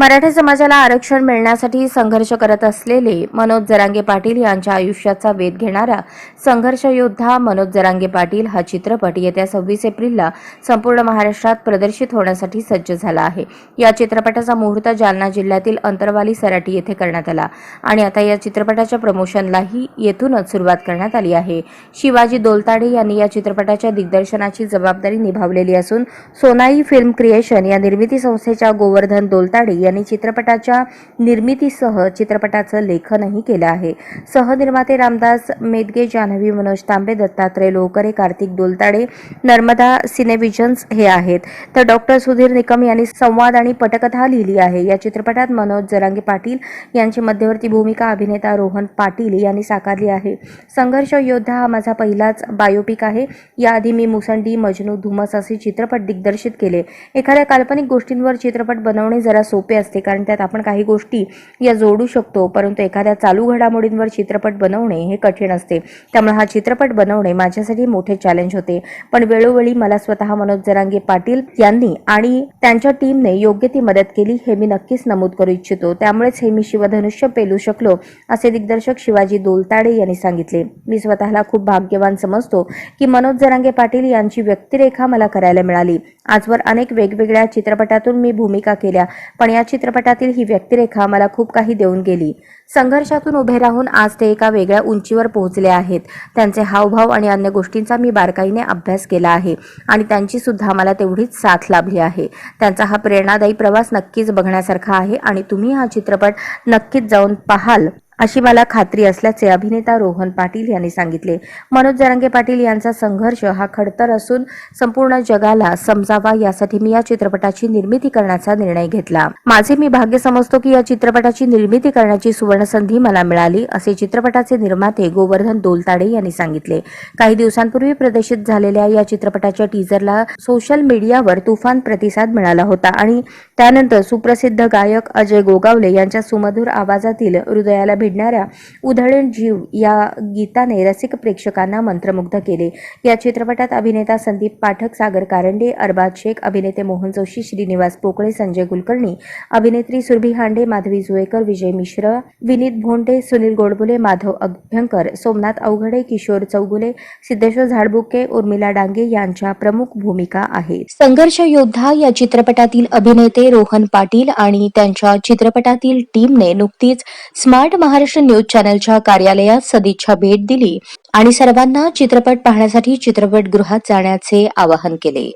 मराठा समाजाला आरक्षण मिळण्यासाठी संघर्ष करत असलेले मनोज जरांगे पाटील यांच्या आयुष्याचा वेध घेणारा संघर्ष योद्धा मनोज जरांगे पाटील हा चित्रपट येत्या सव्वीस एप्रिलला संपूर्ण महाराष्ट्रात प्रदर्शित होण्यासाठी सज्ज झाला आहे. या चित्रपटाचा मुहूर्त जालना जिल्ह्यातील अंतरवाली सराटी येथे करण्यात आला आणि आता या चित्रपटाच्या प्रमोशनलाही येथूनच सुरुवात करण्यात आली आहे. शिवाजी दोलताडे यांनी या चित्रपटाच्या दिग्दर्शनाची जबाबदारी निभावलेली असून सोनाई फिल्म क्रिएशन या निर्मिती संस्थेच्या गोवर्धन दोलताडे यांनी चित्रपटाच्या निर्मितीसह चित्रपटाचं लेखनही केलं आहे. सहनिर्माते रामदास मेदगे जान्हवी मनोज तांबे दत्तात्रय लोहकरे कार्तिक दोलताडे नर्मदा सिनेविजन्स हे आहेत. तर डॉक्टर सुधीर निकम यांनी संवाद आणि पटकथा लिहिली आहे. या चित्रपटात मनोज जरांगे पाटील यांची मध्यवर्ती भूमिका अभिनेता रोहन पाटील यांनी साकारली आहे. संघर्ष योद्धा हा माझा पहिलाच बायोपिक आहे. याआधी मी मुसंडी मजनू धुमस असे चित्रपट दिग्दर्शित केले. एखाद्या काल्पनिक गोष्टींवर चित्रपट बनवणे जरा सोपे असते. कारण त्यात आपण काही गोष्टी या जोडू शकतो. परंतु एखाद्या चालू घडामोडींवर चित्रपट बनवणे हे कठीण असते. त्यामुळे हा चित्रपट बनवणे माझ्यासाठी मोठे चॅलेंज होते. पण वेळोवेळी मला स्वतः मनोज जरांगे पाटील यांनी आणि त्यांच्या टीमने योग्य ती मदत केली हे मी नक्कीच नमूद करू इच्छितो. त्यामुळेच हे मी शिवधनुष्य पेलू शकलो असे दिग्दर्शक शिवाजी दोलताडे यांनी सांगितले. मी स्वतःला खूप भाग्यवान समजतो की मनोज जरांगे पाटील यांची व्यक्तिरेखा मला करायला मिळाली. आजवर अनेक वेगवेगळ्या चित्रपटातून मी भूमिका केल्या. पण या चित्रपटातील ही व्यक्तिरेखा मला खूप काही देऊन गेली. संघर्षातून उभे राहून आज ते एका वेगळ्या उंचीवर पोहोचले आहेत. त्यांचे हावभाव आणि अन्य गोष्टींचा मी बारकाईने अभ्यास केला आहे आणि त्यांची सुद्धा मला तेवढीच साथ लाभली आहे. त्यांचा हा प्रेरणादायी प्रवास नक्कीच बघण्यासारखा आहे आणि तुम्ही हा चित्रपट नक्कीच जाऊन पाहाल. अशी मला खात्री असल्याचे अभिनेता रोहन पाटील यांनी सांगितले. मनोज जरांगे पाटील यांचा संघर्ष हा खडतर असून संपूर्ण जगाला समजावा यासाठी मी या चित्रपटाची निर्मिती करण्याचा निर्णय घेतला. माझे मी भाग्य समजतो की या चित्रपटाची निर्मिती करण्याची सुवर्ण संधी मला मिळाली असे चित्रपटाचे निर्माते गोवर्धन दोलताडे यांनी सांगितले. काही दिवसांपूर्वी प्रदर्शित झालेल्या या चित्रपटाच्या टीजरला सोशल मीडियावर तुफान प्रतिसाद मिळाला होता आणि त्यानंतर सुप्रसिद्ध गायक अजय गोगावले यांच्या सुमधुर आवाजातील हृदयाला भेट भिडणाऱ्या उधळण जीव या गीताने रसिक प्रेक्षकांना मंत्रमुग्ध केले. या चित्रपटात अभिनेता संदीप पाठक सागर कारंडे अरबाज शेख अभिनेते मोहन जोशी श्रीनिवास पोकळे संजय कुलकर्णी अभिनेत्री सुरभी हांडे माधवी जुळेकर विजय मिश्र विनीत भोंडे सुनील गोडबुले माधव अभ्यंकर सोमनाथ अवघडे किशोर चौगुले सिद्धेश्वर झाडबुके उर्मिला डांगे यांच्या प्रमुख भूमिका आहेत. संघर्ष योद्धा या चित्रपटातील अभिनेते रोहन पाटील आणि त्यांच्या चित्रपटातील टीमने नुकतीच स्मार्ट महाराष्ट्र न्यूज चॅनलच्या कार्यालयात सदिच्छा भेट दिली आणि सर्वांना चित्रपट पाहण्यासाठी चित्रपटगृहात जाण्याचे आवाहन केले.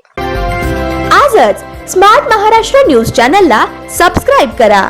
आजच स्मार्ट महाराष्ट्र न्यूज चॅनलला सबस्क्राईब करा.